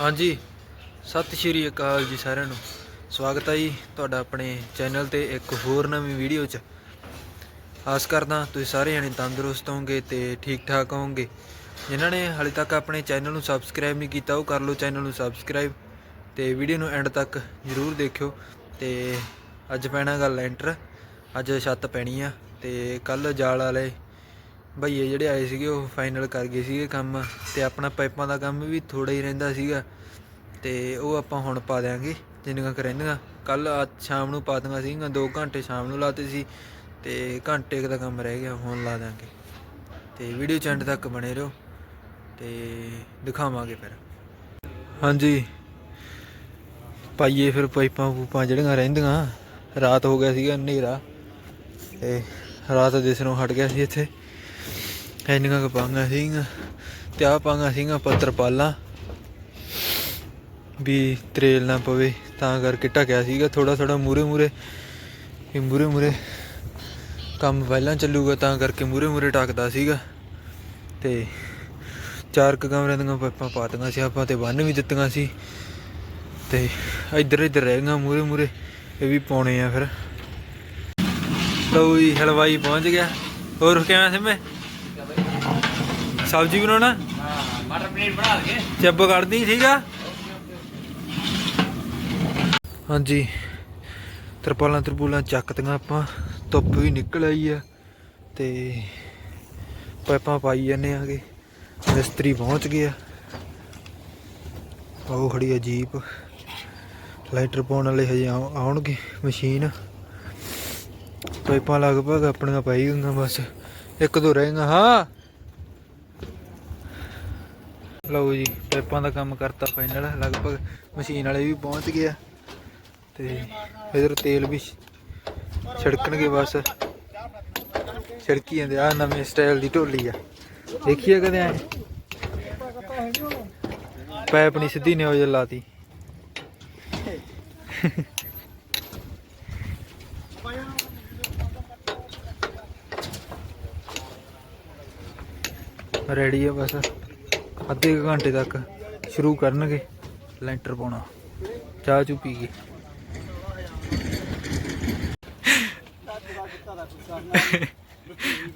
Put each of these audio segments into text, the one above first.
ਹਾਂਜੀ, ਸਤਿ ਸ਼੍ਰੀ ਅਕਾਲ ਜੀ ਸਾਰਿਆਂ ਨੂੰ। ਸਵਾਗਤ ਹੈ ਜੀ ਤੁਹਾਡਾ ਆਪਣੇ ਚੈਨਲ ਤੇ ਇੱਕ ਹੋਰ ਨਵੀਂ ਵੀਡੀਓ 'ਚ। ਆਸ ਕਰਦਾ ਤੁਸੀਂ ਸਾਰੇ ਜਣੇ ਤੰਦਰੁਸਤ ਹੋਵੋਗੇ ਤੇ ਠੀਕ ਠਾਕ ਹੋਵੋਗੇ। ਜਿਨ੍ਹਾਂ ਨੇ ਹਾਲੇ ਤੱਕ ਆਪਣੇ ਚੈਨਲ ਨੂੰ ਸਬਸਕ੍ਰਾਈਬ ਨਹੀਂ ਕੀਤਾ, ਉਹ ਕਰ ਲਓ ਚੈਨਲ ਨੂੰ ਸਬਸਕ੍ਰਾਈਬ ਤੇ ਵੀਡੀਓ ਨੂੰ ਐਂਡ ਤੱਕ ਜ਼ਰੂਰ ਦੇਖਿਓ। ਤੇ ਅੱਜ ਪੈਣਾ ਗੱਲ ਲੈਂਟਰ ਅੱਜ ਛੱਤ ਪੈਣੀ ਆ ਤੇ ਕੱਲ ਜਾਲ ਵਾਲੇ ਭਈਏ ਜਿਹੜੇ ਆਏ ਸੀਗੇ, ਉਹ ਫਾਈਨਲ ਕਰ ਗਏ ਸੀਗੇ ਕੰਮ ਤੇ ਆਪਣਾ ਪਾਈਪਾਂ ਦਾ ਕੰਮ ਵੀ ਥੋੜਾ ਹੀ ਰਹਿੰਦਾ ਸੀਗਾ ਤੇ ਉਹ ਆਪਾਂ ਹੁਣ ਪਾ ਦਿਆਂਗੇ, ਜਿੰਨੀਆਂ ਕੁ ਰਹਿੰਦੀਆਂ। ਕੱਲ ਸ਼ਾਮ ਨੂੰ ਪਾ ਦੀਆਂ ਸੀਗੀਆਂ 2 ਘੰਟੇ ਸ਼ਾਮ ਨੂੰ ਲਾਤੇ ਸੀ ਤੇ ਘੰਟੇ ਕੁ ਦਾ ਕੰਮ ਰਹਿ ਗਿਆ, ਹੁਣ ਲਾ ਦਿਆਂਗੇ। ਤੇ ਵੀਡੀਓ ਚ ਤੱਕ ਬਣੇ ਰਹੋ ਤੇ ਦਿਖਾਵਾਂਗੇ ਫਿਰ। ਹਾਂਜੀ। ਪਾਈਏ ਫਿਰ ਪਾਈਪਾਂ ਪੂਪਾਂ ਜਿਹੜੀਆਂ ਰਹਿੰਦੀਆਂ। ਰਾਤ ਹੋ ਗਿਆ ਸੀਗਾ ਹਨੇਰਾ ਤੇ ਰਾਤ ਦਿਸਣੋਂ ਹਟ ਗਿਆ ਸੀ ਇੱਥੇ। ਇੰਨੀਆਂ ਕੁ ਪਾਂਗਾ ਸੀਗੀਆਂ ਤੇ ਆ ਪਾਂਗਾ ਸੀਗੀਆਂ ਪੱਤਰਪਾਲਾਂ। ਵੀ ਤਰੇਲ ਨਾ ਪਵੇ, ਤਾਂ ਕਰਕੇ ਢਕਿਆ ਸੀਗਾ ਥੋੜਾ ਥੋੜਾ ਮੂਰੇ ਮੂਰੇ ਇਹ ਮੂਰੇ ਮੂਰੇ ਕੰਮ ਪਹਿਲਾਂ ਚੱਲੂਗਾ, ਤਾਂ ਕਰਕੇ ਮੂਰੇ ਮੂਰੇ ਟਕਦਾ ਸੀਗਾ। ਤੇ ਚਾਰ ਕੁ ਕਮਰਿਆਂ ਦੀਆਂ ਪਾਈਪਾਂ ਪਾਤੀਆਂ ਸੀ ਆਪਾਂ ਤੇ ਬੰਨ ਵੀ ਦਿੱਤੀਆਂ ਸੀ। ਤੇ ਇੱਧਰ ਇੱਧਰ ਰਹਿ ਗਈਆਂ ਮੂਰੇ ਮੂਰੇ ਇਹ ਵੀ ਪਾਉਣੇ ਆ ਫਿਰ। ਲਓ ਜੀ, ਹਲਵਾਈ ਪਹੁੰਚ ਗਿਆ। ਹੋਰ ਕਿਵੇਂ ਸਿਮੇ? ਸਬਜ਼ੀ ਬਣਾਉਣਾ? ਮਟਰ ਪਨੀਰ ਬਣਾ ਲਗੇ ਚੱਬ ਕੱਢਦੀ ਠੀਕ ਆ? ਹਾਂਜੀ। ਤਰਪਾਲਾਂ ਤਰਪੂਲਾਂ ਚੱਕਤੀਆਂ ਆਪਾਂ। ਧੁੱਪ ਵੀ ਨਿਕਲ ਆਈ ਆ ਤੇ ਪਾਈਪਾਂ ਪਾਈ ਜਾਂਦੇ ਆਗੇ ਮਿਸਤਰੀ ਪਹੁੰਚ ਗਿਆ। ਆਓ ਖੜੀ ਆ ਜੀਪ। ਲਾਈਟਰ ਪਾਉਣ ਵਾਲੇ ਹਜੇ ਆਉ- ਆਉਣਗੇ ਮਸ਼ੀਨ। ਪਾਈਪਾਂ ਲਗਭਗ ਆਪਣੀਆਂ ਪਾਈ ਗਈਆਂ ਬਸ। ਇੱਕ ਦੋ ਰਹਿ ਗਈਆਂ। ਹਾਂ! ਲਓ ਜੀ ਪਾਈਪਾਂ ਦਾ ਕੰਮ ਕਰਤਾ ਫਾਈਨਲ ਲਗਭਗ ਮਸ਼ੀਨ ਵਾਲੇ ਵੀ ਪਹੁੰਚ ਗਏ ਆ। ਤੇ ਇਧਰ ਤੇਲ ਵੀ ਛਿੜਕਣਗੇ ਬਸ। ਛਿੜਕੀ ਜਾਂਦੇ ਆ ਨਵੇਂ ਸਟਾਈਲ ਦੀ ਢੋਲੀ ਆ। ਦੇਖੀਏ ਕਦੇ ਐ। ਪਾਈਪ ਨਹੀਂ ਸਿੱਧੀ ਨੇ ਉਹ ਜਿਹਾ ਲਾਤੀ। ਰੈਡੀ ਆ ਬਸ। ਅੱਧੇ ਘੰਟੇ ਤੱਕ ਸ਼ੁਰੂ ਕਰਨਗੇ ਲੈਂਟਰ ਪਾਉਣਾ। ਚਾਹ ਚੂ ਪੀ ਕੇ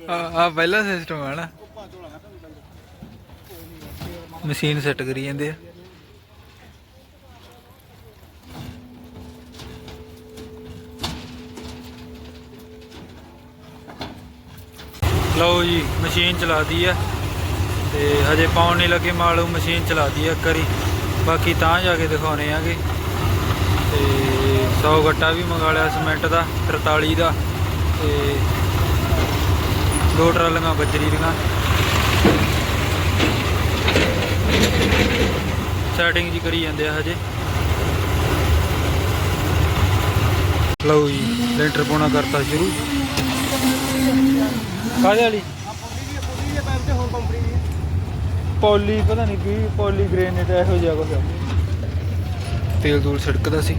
ਆ ਆ ਪਹਿਲਾ ਸਿਸਟਮ ਆ ਨਾ। ਮਸ਼ੀਨ ਸੈੱਟ ਕਰੀ ਜਾਂਦੇ ਆ। ਲਓ ਜੀ, ਮਸ਼ੀਨ ਚਲਾਦੀ ਆ। ਤੇ ਹਜੇ ਪਾਉਣ ਨਹੀਂ ਲੱਗੇ ਮਾਲੂ ਮਸ਼ੀਨ ਚਲਾਦੀ ਆ ਕਰੀ ਬਾਕੀ ਤਾਂ ਜਾ ਕੇ ਦਿਖਾਉਣੇ ਆਗੇ। ਤੇ 100 ਗੱਟਾ ਵੀ ਮੰਗਾ ਲਿਆ ਸੀਮੈਂਟ ਦਾ 43 ਦਾ। ਤੇ ਦੋ ਟਰਾਲੀਆਂ ਬਜਰੀ ਦੀਆਂ। ਸੈਟਿੰਗ ਜੀ ਕਰੀ ਜਾਂਦੇ ਆ ਹਜੇ। ਲਓ ਜੀ, ਲੈਂਟਰ ਪਾਉਣਾ ਕਰਤਾ ਸ਼ੁਰੂ। ਕਾਹਦੇ ਵਾਲੀ? ਪੋਲੀ ਪਤਾ ਨਹੀਂ ਕੀ ਪੋਲੀ ਗ੍ਰੇਨੇਟ ਇਹੋ ਜਿਹਾ ਕੁਝ ਤੇਲ ਦੂਲ ਛਿੜਕਦਾ ਸੀ।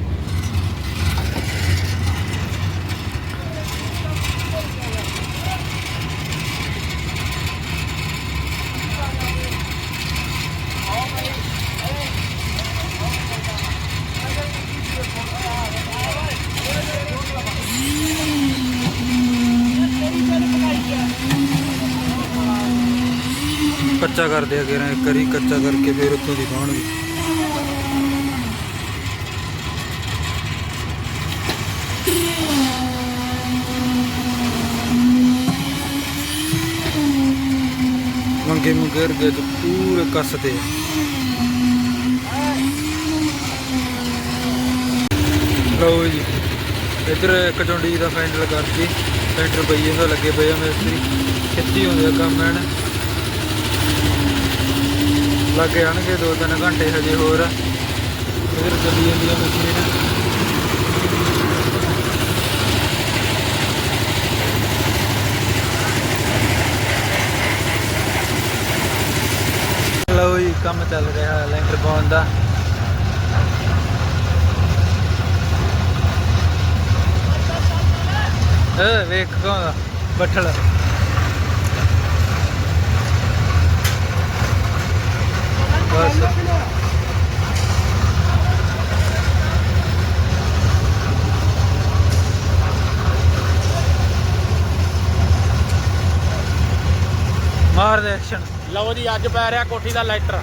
ਕੱਚਾ ਕਰਦੇ ਆ ਗੇਰਾਂ ਇੱਕ ਵਾਰੀ ਕੱਚਾ ਕਰਕੇ ਫਿਰ ਉੱਥੋਂ ਦੀ ਪਾਉਣਗੇ ਮੰਗੇ ਮੁੰਗੇ ਰਗੇ ਪੂਰੇ ਕੱਸਦੇ ਆ। ਲਓ ਜੀ, ਇੱਧਰ ਇੱਕ ਚੁੰਡੀ ਦਾ ਫਾਈਨਲ ਕਰਤੀ ਸੈਂਟਰ ਪਈਏ ਜਾਂਦਾ ਲੱਗੇ ਪਏ ਆ ਮਿਸਤਰੀ। ਖਿੱਚੀ ਹੁੰਦੇ ਆ ਕੰਮ ਐਨ। ਲੱਗ ਜਾਣਗੇ ਦੋ ਤਿੰਨ ਘੰਟੇ ਹਜੇ ਹੋਰ। ਇਧਰ ਚੱਲੀ ਜਾਂਦੀ ਆ ਮਸ਼ੀਨ ਲਓ ਜੀ, ਕੰਮ ਚੱਲ ਰਿਹਾ ਲੈਂਟਰ ਪਾਉਣ ਦਾ। ਏ ਵੇਖ ਕੌਣ ਬੱਠਲ। ਮਾਰ ਦੇ ਐਕਸ਼ਨ ਲਓ ਜੀ ਅੱਜ ਪੈ ਰਿਹਾ ਕੋਠੀ ਦਾ ਲਾਈਟਰ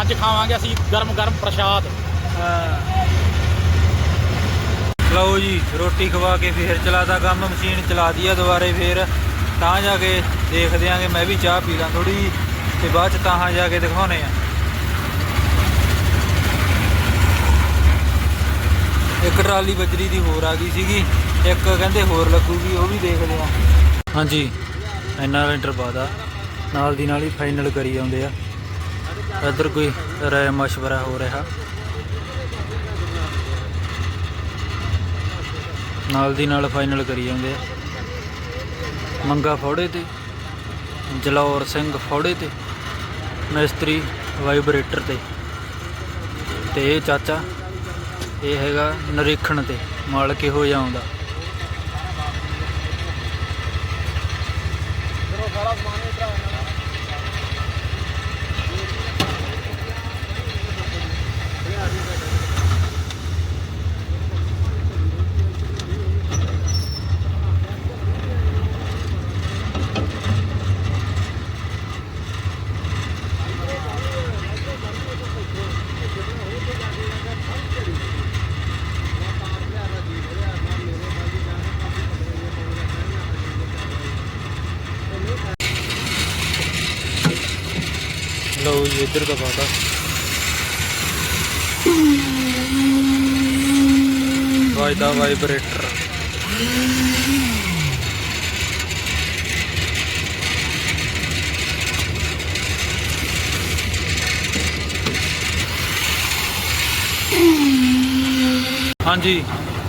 ਅੱਜ ਖਾਵਾਂਗੇ ਅਸੀਂ ਗਰਮ ਗਰਮ ਪ੍ਰਸ਼ਾਦ ਲਓ ਜੀ ਰੋਟੀ ਖਵਾ ਕੇ ਫੇਰ ਚਲਾਤਾ ਕੰਮ ਮਸ਼ੀਨ ਚਲਾ ਦਈਆ ਦੁਬਾਰੇ ਫੇਰ। ਤਾਂ ਜਾ ਕੇ ਦੇਖਦੇ ਆਂਗੇ, ਮੈਂ ਵੀ ਚਾਹ ਪੀ ਲਾਂ ਥੋੜੀ ਤੇ ਬਾਅਦ ਚ ਤਾਂ ਜਾ ਕੇ ਦਿਖਾਉਣੇ ਆ। ਇੱਕ ਟਰਾਲੀ ਬਜਰੀ ਦੀ ਹੋਰ ਆ ਗਈ ਸੀਗੀ, ਇੱਕ ਕਹਿੰਦੇ ਹੋਰ ਲੱਗੂਗੀ, ਉਹ ਵੀ ਦੇਖਦੇ ਆ। ਹਾਂਜੀ ਇੰਨਾ ਲੈਂਟਰ ਪਾਦਾ ਨਾਲ ਦੀ ਨਾਲ ਹੀ ਫਾਈਨਲ ਕਰੀ ਆਉਂਦੇ ਆ। ਇੱਧਰ ਕੋਈ ਰਾਏ ਮਸ਼ਵਰਾ ਹੋ ਰਿਹਾ। ਨਾਲ ਦੀ ਨਾਲ ਫਾਈਨਲ ਕਰੀ ਜਾਂਦੇ ਆ। ਮੰਗਾ ਫੌੜੇ ਤੇ, ਜਲੌਰ ਸਿੰਘ ਫੌੜੇ ਤੇ, ਮਿਸਤਰੀ ਵਾਈਬ੍ਰੇਟਰ ਤੇ ਤੇ ਇਹ ਚਾਚਾ, ਇਹ ਹੈਗਾ ਨਿਰੀਖਣ ਤੇ ਮਾਲ ਕਿਹੋ ਜਿਹਾ ਆਉਂਦਾ। ਲਓ ਜੀ, ਇੱਧਰ ਦਾ ਪਾਤਾ ਵਾਜਦਾ ਵਾਈਬ੍ਰੇਟਰ। ਹਾਂਜੀ,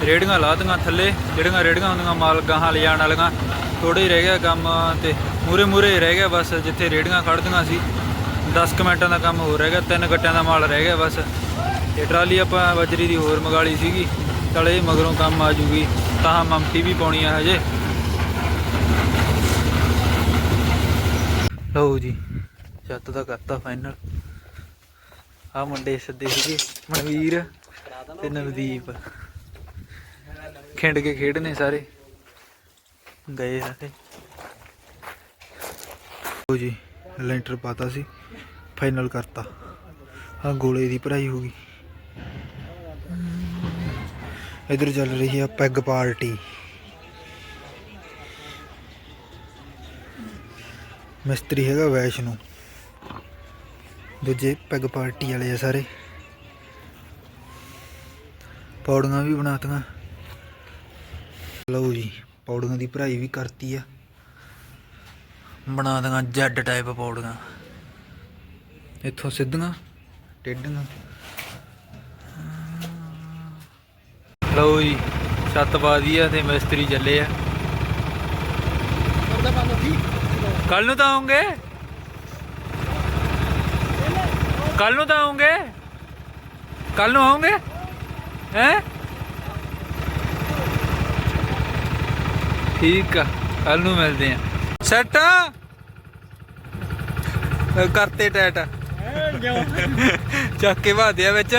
ਰੇੜੀਆਂ ਲਾਤੀਆਂ ਥੱਲੇ, ਜਿਹੜੀਆਂ ਰੇੜੀਆਂ ਹੁੰਦੀਆਂ ਮਾਲ ਗਾਹਾਂ ਲਿਜਾਣ ਵਾਲੀਆਂ। ਥੋੜੇ ਹੀ ਰਹਿ ਗਿਆ ਕੰਮ ਤੇ ਮੂਰੇ ਮੂਰੇ ਰਹਿ ਗਿਆ ਬਸ, ਜਿੱਥੇ ਰੇੜੀਆਂ ਖੜਦੀਆਂ ਸੀ 10 ਕੁ ਮਿੰਟਾਂ ਦਾ ਕੰਮ ਹੋ ਰਹਿ ਗਿਆ, ਤਿੰਨ ਗੱਟਿਆਂ ਦਾ ਮਾਲ ਰਹਿ ਗਿਆ ਬਸ। ਤੇ ਟਰਾਲੀ ਆਪਾਂ ਬਜਰੀ ਦੀ ਹੋਰ ਮੰਗਾਲੀ ਸੀਗੀ ਚਲੇ ਮਗਰੋਂ ਕੰਮ ਆ ਜੂਗੀ, ਤਾਂ ਮਮਟੀ ਵੀ ਪਾਉਣੀ ਆ ਹਜੇ। ਲਓ ਜੀ, ਛੱਤ ਦਾ ਕਰਤਾ ਫਾਈਨਲ ਆ ਮੁੰਡੇ ਸੱਦੇ ਸੀਗੇ, ਮਨਵੀਰ ਤੇ ਨਵਦੀਪ। ਖਿੰਡ ਕੇ ਖੇਡਨੇ ਸਾਰੇ। ਗਏ ਸਾਰੇ ਲਓ ਜੀ, ਲੈਂਟਰ ਪਾਤਾ ਸੀ, ਫਾਈਨਲ ਕਰਤਾ। ਆ ਗੋਲੇ ਦੀ ਭਰਾਈ ਹੋ ਗਈ। ਇਧਰ ਚੱਲ ਰਹੀ ਆ ਪੈਗ ਪਾਰਟੀ। ਮਿਸਤਰੀ ਹੈਗਾ ਵੈਸ਼ਨੂ। ਦੂਜੇ ਪੈਗ ਪਾਰਟੀ ਵਾਲੇ ਆ ਸਾਰੇ। ਪੌੜੀਆਂ ਵੀ ਬਣਾਤੀਆਂ। ਲਓ ਜੀ। ਪੌੜੀਆਂ ਦੀ ਭਰਾਈ ਵੀ ਕਰਤੀ ਆ। ਬਣਾ ਦਾਂਗਾ ਜੈਡ ਟਾਈਪ ਪੌੜੀਆਂ। ਇੱਥੋਂ ਸਿੱਧੀਆਂ, ਟੇਢੀਆਂ। ਲਓ ਜੀ, ਛੱਤ ਬਾਦੀ ਆ ਤੇ ਮਿਸਤਰੀ ਚੱਲੇ ਆ। ਕੱਲ ਨੂੰ ਤਾਂ ਆਉਂਗੇ। ਕੱਲ ਨੂੰ ਤਾਂ ਆਉਂਗੇ। ਕੱਲ ਨੂੰ ਆਉਂਗੇ। ਹੈ? ਠੀਕ ਆ ਕੱਲ ਨੂੰ ਮਿਲਦੇ ਆ। ਸੈਟ ਕਰਤੇ ਟੈਟ। ਚੱਕ ਕੇ ਬਾਦਿਆ ਵਿੱਚ।